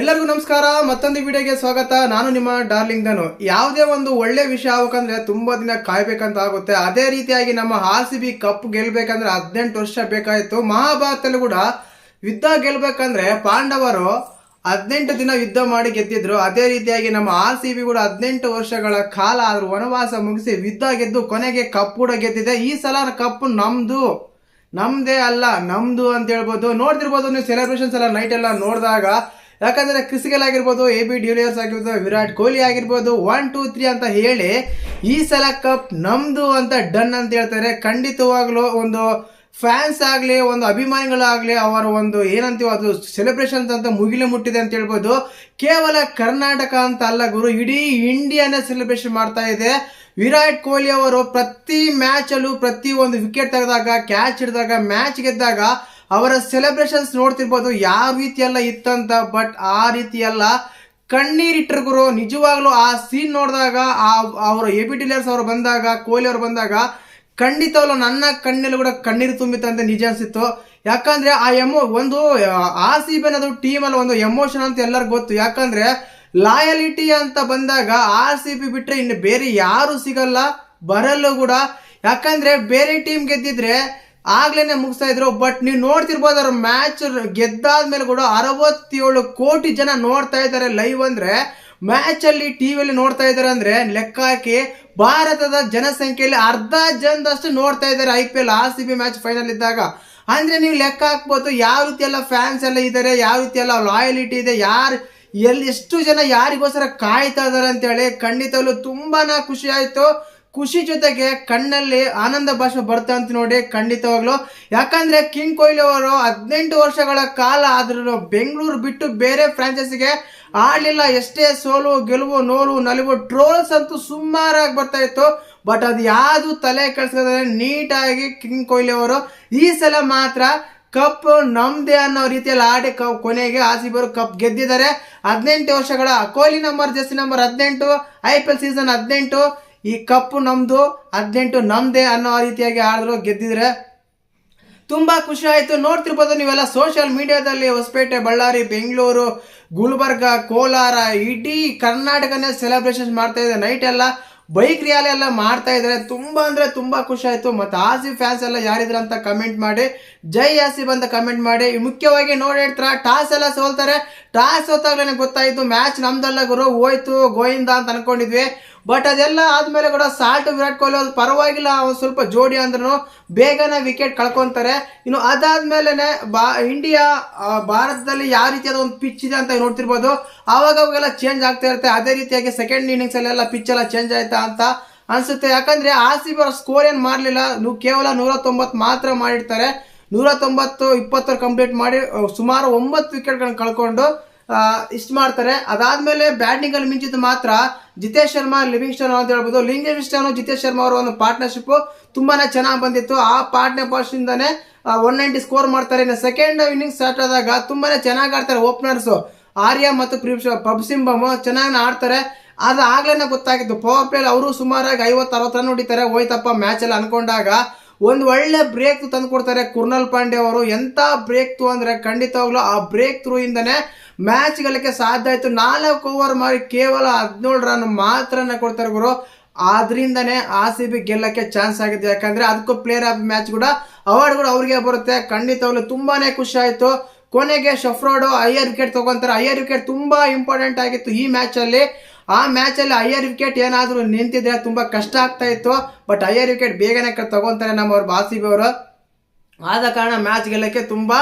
ಎಲ್ಲರಿಗೂ ನಮಸ್ಕಾರ, ಮತ್ತೊಂದು ವಿಡಿಯೋಗೆ ಸ್ವಾಗತ. ನಾನು ನಿಮ್ಮ ಡಾರ್ಲಿಂಗ್ ಧನು. ಯಾವುದೇ ಒಂದು ಒಳ್ಳೆ ವಿಷಯ ಆಗ್ಬೇಕಂದ್ರೆ ತುಂಬ ದಿನ ಕಾಯ್ಬೇಕಂತ ಆಗುತ್ತೆ. ಅದೇ ರೀತಿಯಾಗಿ ನಮ್ಮ ಆರ್ ಸಿ ಬಿ ಕಪ್ ಗೆಲ್ಬೇಕಂದ್ರೆ ಹದಿನೆಂಟು ವರ್ಷ ಬೇಕಾಯಿತು. ಮಹಾಭಾರತಲ್ಲೂ ಕೂಡ ಯುದ್ಧ ಗೆಲ್ಬೇಕಂದ್ರೆ ಪಾಂಡವರು ಹದಿನೆಂಟು ದಿನ ಯುದ್ಧ ಮಾಡಿ ಗೆದ್ದಿದ್ರು. ಅದೇ ರೀತಿಯಾಗಿ ನಮ್ಮ ಆರ್ ಸಿ ಬಿ ಕೂಡ ಹದಿನೆಂಟು ವರ್ಷಗಳ ಕಾಲ ಆದ್ರೂ ವನವಾಸ ಮುಗಿಸಿ ಯುದ್ಧ ಗೆದ್ದು ಕೊನೆಗೆ ಕಪ್ ಕೂಡ ಗೆದ್ದಿದೆ. ಈ ಸಲ ಕಪ್ ನಮ್ದು. ನಮ್ದೇ ಅಲ್ಲ, ನಮ್ದು ಅಂತ ಹೇಳ್ಬೋದು. ನೋಡ್ತಿರ್ಬೋದು, ನೀವು ಸೆಲೆಬ್ರೇಷನ್ಸ್ ಎಲ್ಲ ನೈಟ್ ಎಲ್ಲ ನೋಡಿದಾಗ ಯಾಕಂದ್ರೆ ಕ್ರಿಸಿಗಲ್ ಆಗಿರ್ಬೋದು ಎ ಬಿ ಡ್ಯೂಲಿಯರ್ಸ್ ಆಗಿರ್ಬೋದು, ವಿರಾಟ್ ಕೊಹ್ಲಿ ಆಗಿರ್ಬೋದು ಒನ್ ಟೂ ತ್ರೀ ಅಂತ ಹೇಳಿ ಈ ಸಲ ಕಪ್ ನಮ್ದು ಅಂತ ಡನ್ ಅಂತ ಹೇಳ್ತಾರೆ. ಖಂಡಿತವಾಗ್ಲೂ ಒಂದು ಫ್ಯಾನ್ಸ್ ಆಗಲಿ, ಒಂದು ಅಭಿಮಾನಿಗಳಾಗಲಿ ಅವರ ಒಂದು ಏನಂತೀವೋ ಅದು ಸೆಲೆಬ್ರೇಷನ್ ಅಂತ ಮುಗಿಲು ಮುಟ್ಟಿದೆ ಅಂತ ಹೇಳ್ಬೋದು. ಕೇವಲ ಕರ್ನಾಟಕ ಅಂತ ಅಲ್ಲ ಗುರು, ಇಡೀ ಇಂಡಿಯಾನ ಸೆಲೆಬ್ರೇಷನ್ ಮಾಡ್ತಾ ಇದೆ. ವಿರಾಟ್ ಕೊಹ್ಲಿ ಅವರು ಪ್ರತಿ ಮ್ಯಾಚಲ್ಲೂ ಪ್ರತಿ ಒಂದು ವಿಕೆಟ್ ತೆಗೆದಾಗ ಕ್ಯಾಚ್ ಹಿಡಿದಾಗ ಮ್ಯಾಚ್ ಗೆದ್ದಾಗ ಅವರ ಸೆಲೆಬ್ರೇಷನ್ಸ್ ನೋಡ್ತಿರ್ಬೋದು, ಯಾವ ರೀತಿ ಎಲ್ಲ ಇತ್ತಂತ ಬಟ್ ಆ ರೀತಿ ಕಣ್ಣೀರಿಟ್ಟರು ಗುರು, ನಿಜವಾಗ್ಲೂ ಆ ಸೀನ್ ನೋಡಿದಾಗ, ಆ ಅವರು ಎ ಬಿ ಡಿಲರ್ಸ್ ಅವರು ಬಂದಾಗ ಕೊಹ್ಲಿ ಅವರು ಬಂದಾಗ ಖಂಡಿತವಲ್ಲ ನನ್ನ ಕಣ್ಣಲ್ಲಿ ಕೂಡ ಕಣ್ಣೀರು ತುಂಬಿತ್ತಂತೆ ನಿಜ ಅನಿಸಿತ್ತು. ಯಾಕಂದ್ರೆ ಆ ಎಮೋ ಒಂದು, ಆ ಸಿ ಬಿ ಅನ್ನೋದು ಟೀಮ್ ಅಲ್ಲಿ ಒಂದು ಎಮೋಷನ್ ಅಂತ ಎಲ್ಲರಿಗೂ ಗೊತ್ತು. ಯಾಕಂದ್ರೆ ಲಾಯಲಿಟಿ ಅಂತ ಬಂದಾಗ ಆರ್ ಸಿ ಬಿ ಬಿಟ್ರೆ ಇನ್ನು ಬೇರೆ ಯಾರು ಸಿಗಲ್ಲ, ಬರಲ್ಲೂ ಕೂಡ. ಯಾಕಂದ್ರೆ ಬೇರೆ ಟೀಮ್ ಗೆದ್ದಿದ್ರೆ ಆಗ್ಲೇನೆ ಮುಗಿಸ್ತಾ ಇದ್ರು ಬಟ್ ನೀವು ನೋಡ್ತಿರ್ಬೋದು ಅವ್ರ ಮ್ಯಾಚ್ ಗೆದ್ದಾದ್ಮೇಲೆ ಕೂಡ ಅರವತ್ತೇಳು ಕೋಟಿ ಜನ ನೋಡ್ತಾ ಇದ್ದಾರೆ ಲೈವ್ ಅಂದ್ರೆ ಮ್ಯಾಚ್ ಅಲ್ಲಿ ಟಿವಿಯಲ್ಲಿ ನೋಡ್ತಾ ಇದ್ದಾರೆ ಅಂದ್ರೆ ಲೆಕ್ಕ ಹಾಕಿ ಭಾರತದ ಜನಸಂಖ್ಯೆಯಲ್ಲಿ ಅರ್ಧ ಜನದಷ್ಟು ನೋಡ್ತಾ ಇದ್ದಾರೆ I P L R C B match final ಇದ್ದಾಗ. ಅಂದ್ರೆ ನೀವು ಲೆಕ್ಕ ಹಾಕ್ಬೋದು, ಯಾವ ರೀತಿ ಎಲ್ಲ ಫ್ಯಾನ್ಸ್ ಎಲ್ಲ ಇದ್ದಾರೆ ಯಾವ ರೀತಿ ಎಲ್ಲ ಲಾಯಲಿಟಿ ಇದೆ, ಯಾರು, ಎಲ್ಲಿ, ಎಷ್ಟು ಜನ ಯಾರಿಗೋಸ್ಕರ ಕಾಯ್ತಾ ಇದ್ದಾರೆ ಅಂತೇಳಿ ಖಂಡಿತವಲ್ಲೂ ತುಂಬಾ ಖುಷಿ ಆಯ್ತು. ಖುಷಿ ಜೊತೆಗೆ ಕಣ್ಣಲ್ಲಿ ಆನಂದ ಭಾಷೆ ಬರ್ತಾ ಅಂತ ನೋಡಿ ಖಂಡಿತವಾಗ್ಲು. ಯಾಕಂದ್ರೆ ಕಿಂಗ್ ಕೊಹ್ಲಿ ಅವರು ಹದಿನೆಂಟು ವರ್ಷಗಳ ಕಾಲ ಆದ್ರೂ ಬೆಂಗಳೂರು ಬಿಟ್ಟು ಬೇರೆ ಫ್ರಾಂಚೈಸಿಗೆ ಆಡಲಿಲ್ಲ. ಎಷ್ಟೇ ಸೋಲು, ಗೆಲುವು ನೋಲು ನಲಿವು ಟ್ರೋಲ್ಸ್ ಅಂತೂ ಸುಮಾರಾಗಿ ಬರ್ತಾ ಇತ್ತು. ಬಟ್ ಅದು ಯಾವುದು ತಲೆ ಕೆಡಿಸ್ಕೋದ್ರೆ ನೀಟಾಗಿ ಕಿಂಗ್ ಕೊಹ್ಲಿ ಅವರು ಈ ಸಲ ಮಾತ್ರ ಕಪ್ ನಮ್ದೇ ಅನ್ನೋ ರೀತಿಯಲ್ಲಿ ಆಡಿ ಕ- ಕೊನೆಗೆ ಆಸಿಬರು ಕಪ್ ಗೆದ್ದಿದ್ದಾರೆ. ಹದಿನೆಂಟು ವರ್ಷಗಳ ಕೊಹ್ಲಿ ನಂಬರ್ ಜೆಸ್ಸಿ ನಂಬರ್ ಹದಿನೆಂಟು ಐ ಪಿ ಎಲ್ ಸೀಸನ್ ಹದಿನೆಂಟು ಈ ಕಪ್ಪು ನಮ್ದು, ಹದಿನೆಂಟು ನಮ್ದೇ ಅನ್ನೋ ರೀತಿಯಾಗಿ ಆಡಿದ್ರು, ಗೆದ್ದಿದ್ರೆ ತುಂಬಾ ಖುಷಿ ಆಯ್ತು. ನೋಡ್ತಿರ್ಬೋದು ನೀವೆಲ್ಲ ಸೋಷಿಯಲ್ ಮೀಡಿಯಾದಲ್ಲಿ ಹೊಸಪೇಟೆ, ಬಳ್ಳಾರಿ, ಬೆಂಗಳೂರು, ಗುಲ್ಬರ್ಗ, ಕೋಲಾರ, ಇಡೀ ಕರ್ನಾಟಕನೇ ಸೆಲೆಬ್ರೇಷನ್ ಮಾಡ್ತಾ ಇದೆ. ನೈಟ್ ಎಲ್ಲ ಬೈಕ್ ರ್ಯಾಲಿ ಎಲ್ಲ ಮಾಡ್ತಾ ಇದ್ದಾರೆ. ತುಂಬಾ ಅಂದ್ರೆ ತುಂಬಾ ಖುಷಿ ಆಯಿತು. ಮತ್ತೆ ಆಸಿಫ್ ಫ್ಯಾನ್ಸ್ ಎಲ್ಲ ಯಾರಿದ್ರು ಅಂತ ಕಮೆಂಟ್ ಮಾಡಿ, ಜೈ ಆಸಿಫ್ ಅಂತ ಕಮೆಂಟ್ ಮಾಡಿ. ಮುಖ್ಯವಾಗಿ ನೋಡಿ ಹೇಳ್ತಾರ, ಟಾಸ್ ಎಲ್ಲ ಸೋಲ್ತಾರೆ. ಟಾಸ್ ಸೋತಾಗ್ಲೇ ಗೊತ್ತಾಯ್ತು. ಮ್ಯಾಚ್ ನಮ್ದಲ್ಲ ಗುರು, ಹೋಯ್ತು ಗೋಯಿಂದ ಅಂತ ಅನ್ಕೊಂಡಿದ್ವಿ. ಬಟ್ ಅದೆಲ್ಲ ಆದ್ಮೇಲೆ ಕೂಡ ಸಾಲ್ಟ್ ವಿರಾಟ್ ಕೊಹ್ಲಿ ಅವ್ರು ಪರವಾಗಿಲ್ಲ ಅವ್ನು ಸ್ವಲ್ಪ ಜೋಡಿ ಅಂದ್ರೂ ಬೇಗನೆ ವಿಕೆಟ್ ಕಳ್ಕೊತಾರೆ. ಇನ್ನು ಅದಾದ್ಮೇಲೆ ಬಾ ಇಂಡಿಯಾ ಭಾರತದಲ್ಲಿ ಯಾವ ರೀತಿಯಾದ ಒಂದು ಪಿಚ್ ಇದೆ ಅಂತ ನೋಡ್ತಿರ್ಬೋದು. ಆವಾಗ ಅವಾಗೆಲ್ಲ ಚೇಂಜ್ ಆಗ್ತಾ ಇರುತ್ತೆ. ಅದೇ ರೀತಿಯಾಗಿ ಸೆಕೆಂಡ್ ಇನ್ನಿಂಗ್ಸ್ ಅಲ್ಲೆಲ್ಲ ಪಿಚ್ ಎಲ್ಲ ಚೇಂಜ್ ಆಯ್ತಾ ಅಂತ ಅನ್ಸುತ್ತೆ. ಯಾಕಂದ್ರೆ ಆರ್ ಸಿ ಬಿ ಸ್ಕೋರ್ ಏನ್ ಮಾಡ್ಲಿಲ್ಲ. ಕೇವಲ ನೂರ ತೊಂಬತ್ತು ಮಾತ್ರ ಮಾಡಿರ್ತಾರೆ. ನೂರ ತೊಂಬತ್ತು ಇಪ್ಪತ್ತರ ಕಂಪ್ಲೀಟ್ ಮಾಡಿ ಸುಮಾರು ಒಂಬತ್ತು ವಿಕೆಟ್ಗಳನ್ನ ಕಳ್ಕೊಂಡು ಇಷ್ಟು ಮಾಡ್ತಾರೆ. ಅದಾದ್ಮೇಲೆ ಬ್ಯಾಟಿಂಗಲ್ಲಿ ಮಿಂಚಿದ್ದು ಮಾತ್ರ ಜಿತೇಶ್ ಶರ್ಮಾ ಲಿವಿಂಗ್ಸ್ಟನ್ ಅಂತ ಹೇಳ್ಬೋದು. ಲಿವಿಂಗ್ಸ್ಟನ್ ಜಿತೇಶ್ ಶರ್ಮಾ ಅವರ ಒಂದು ಪಾರ್ಟ್ನರ್ಶಿಪ್ ತುಂಬಾನೇ ಚೆನ್ನಾಗಿ ಬಂದಿತ್ತು. ಆ ಪಾರ್ಟ್ನರ್ಶಿಪ್ ಇಂದಾನೆ ಒನ್ ನೈಂಟಿ ಸ್ಕೋರ್ ಮಾಡ್ತಾರೆ. ಇನ್ನು ಸೆಕೆಂಡ್ ಇನ್ನಿಂಗ್ಸ್ ಸ್ಟಾರ್ಟ್ ಆದಾಗ ತುಂಬಾನೇ ಚೆನ್ನಾಗಿ ಆಡ್ತಾರೆ ಓಪನರ್ಸ್ ಆರ್ಯ ಮತ್ತು ಪ್ರಭ್ಸಿಂಬಮ್ ಚೆನ್ನಾಗಿ ಆಡ್ತಾರೆ. ಅದು ಆಗ್ಲೇನೆ ಗೊತ್ತಾಗಿತ್ತು ಪವರ್ ಪ್ಲೇಲ್ ಅವರು ಸುಮಾರಾಗಿ ಐವತ್ತು, ಅರವತ್ತು ರನ್ ಹೊಡಿತಾರೆ. ಹೋಯ್ತಪ್ಪ ಮ್ಯಾಚ್ ಅಲ್ಲಿ ಅನ್ಕೊಂಡಾಗ ಒಂದು ಒಳ್ಳೆ ಬ್ರೇಕ್ ತಂದು ಕೊಡ್ತಾರೆ ಕುರ್ನಲ್ ಪಾಂಡೆ ಅವರು. ಎಂಥ ಬ್ರೇಕ್ ಥ್ರೂ ಅಂದರೆ ಖಂಡಿತವಾಗ್ಲೂ ಆ ಬ್ರೇಕ್ ಥ್ರೂ ಇಂದನೇ ಮ್ಯಾಚ್ ಗೆಲ್ಲಕ್ಕೆ ಸಾಧ್ಯ ಆಯಿತು. ನಾಲ್ಕು ಓವರ್ ಮಾಡಿ ಕೇವಲ ಹದಿನೇಳು ರನ್ ಮಾತ್ರನೇ ಕೊಡ್ತಾರೆ ಗುರು. ಆದ್ರಿಂದನೇ ಆ ಸಿ ಬಿ ಗೆಲ್ಲಕ್ಕೆ ಚಾನ್ಸ್ ಆಗಿದೆ. ಯಾಕಂದ್ರೆ ಅದಕ್ಕೂ ಪ್ಲೇಯರ್ ಆಫ್ ಮ್ಯಾಚ್ ಕೂಡ ಅವಾರ್ಡ್ ಕೂಡ ಅವ್ರಿಗೆ ಬರುತ್ತೆ. ಖಂಡಿತವಾಗ್ಲೂ ತುಂಬಾನೇ ಖುಷಿ ಆಯಿತು. ಕೊನೆಗೆ ಶಫ್ರೋಡು ಹೈಯರ್ ವಿಕೆಟ್ ತಗೊಂತಾರೆ. ಹೈಯರ್ ವಿಕೆಟ್ ತುಂಬಾ ಇಂಪಾರ್ಟೆಂಟ್ ಆಗಿತ್ತು ಈ ಮ್ಯಾಚ್ ಅಲ್ಲಿ. ಆ ಮ್ಯಾಚಲ್ಲಿ ಹೈಯರ್ ವಿಕೆಟ್ ಏನಾದರೂ ನಿಂತಿದ್ರೆ ತುಂಬ ಕಷ್ಟ ಆಗ್ತಾ ಇತ್ತು ಬಟ್ ಹೈಯರ್ ವಿಕೆಟ್ ಬೇಗನೆ ತಗೊಂತಾರೆ ನಮ್ಮವ್ರು ಬಾಸಿಬಿ ಅವರು. ಆದ ಕಾರಣ ಮ್ಯಾಚ್ ಗೆಲ್ಲಕ್ಕೆ ತುಂಬ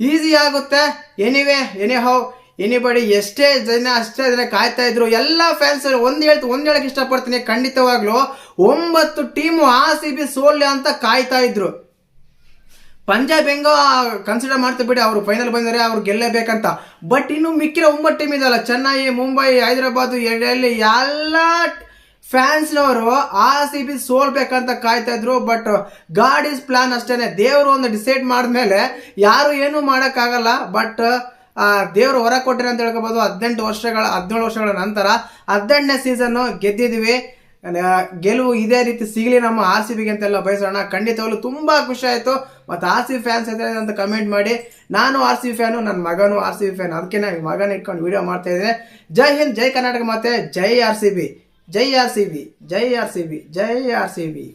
ಈಸಿ ಆಗುತ್ತೆ. ಎನಿವೇ ಎನಿ ಹೌ ಎನಿಬಡಿ ಎಷ್ಟೇ ಜನ, ಅಷ್ಟೇ ಜನ ಕಾಯ್ತಾ ಇದ್ರು, ಎಲ್ಲ ಫ್ಯಾನ್ಸ್ ಒಂದ್ ಹೇಳ್ತು ಒಂದ್ ಹೇಳಕ್ ಇಷ್ಟಪಡ್ತೀನಿ ಖಂಡಿತವಾಗ್ಲು, ಒಂಬತ್ತು ಟೀಮು ಆ ಸಿ ಬಿ ಸೋಲ್ಯ ಅಂತ ಕಾಯ್ತಾ ಇದ್ರು. ಪಂಜಾಬ್ ಹೆಂಗೋ ಕನ್ಸಿಡರ್ ಮಾಡ್ತಾ ಬಿಡಿ, ಅವರು ಫೈನಲ್ ಬಂದರೆ ಅವ್ರು ಗೆಲ್ಲಬೇಕಂತ. ಬಟ್ ಇನ್ನು ಮಿಕ್ಕಿರೋ ಒಂಬತ್ತು ಟೀಮ್ ಇದಲ್ಲ ಚೆನ್ನೈ, ಮುಂಬೈ, ಹೈದರಾಬಾದ್ ಎಡೆಯಲ್ಲಿ ಎಲ್ಲ ಫ್ಯಾನ್ಸ್ನವರು ಆರ್ ಸಿ ಬಿ ಸೋಲ್ಬೇಕಂತ ಕಾಯ್ತಾ ಇದ್ರು ಬಟ್ ಗಾಡ್ ಇಸ್ ಪ್ಲಾನ್ ಅಷ್ಟೇನೆ. ದೇವರು ಒಂದು ಡಿಸೈಡ್ ಮಾಡಿದ್ಮೇಲೆ ಯಾರು ಏನು ಮಾಡೋಕ್ಕಾಗಲ್ಲ ಬಟ್ ದೇವರು ಹೊರ ಕೊಟ್ಟರೆ ಅಂತ ಹೇಳ್ಕೊಬೋದು. ಹದಿನೆಂಟು ವರ್ಷಗಳ, ಹದಿನೇಳು ವರ್ಷಗಳ ನಂತರ ಹದಿನೆಂಟನೇ ಸೀಸನ್ನು ಗೆದ್ದಿದ್ದೀವಿ ಗೆಲುವು ಇದೇ ರೀತಿ ಸಿಗಲಿ ನಮ್ಮ ಆರ್ ಸಿ ಬಿಗೆ ಅಂತೆಲ್ಲ ಬಯಸೋಣ. ಖಂಡಿತವಾಗ್ಲೂ ತುಂಬ ಖುಷಿ ಆಯ್ತು. ಮತ್ತು ಆರ್ ಸಿ ಫ್ಯಾನ್ಸ್ ಇದ್ದರೆ ಅಂತ ಕಮೆಂಟ್ ಮಾಡಿ, ನಾನು ಆರ್ ಸಿ ಫ್ಯಾನು ನನ್ನ ಮಗನು ಆರ್ ಸಿ ಫ್ಯಾನ್ ಅದಕ್ಕೆ ನಾನು ಮಗನ ಇಟ್ಕೊಂಡು ವೀಡಿಯೋ ಮಾಡ್ತಾ ಇದ್ದೇನೆ. ಜೈ ಹಿಂದ್, ಜೈ ಕರ್ನಾಟಕ ಮತ್ತೆ ಜೈ ಆರ್ ಸಿ ಬಿ, ಜೈ ಆರ್ ಸಿ ಬಿ, ಜೈ ಆರ್ ಸಿ ಬಿ, ಜೈ ಆರ್ ಸಿ ಬಿ.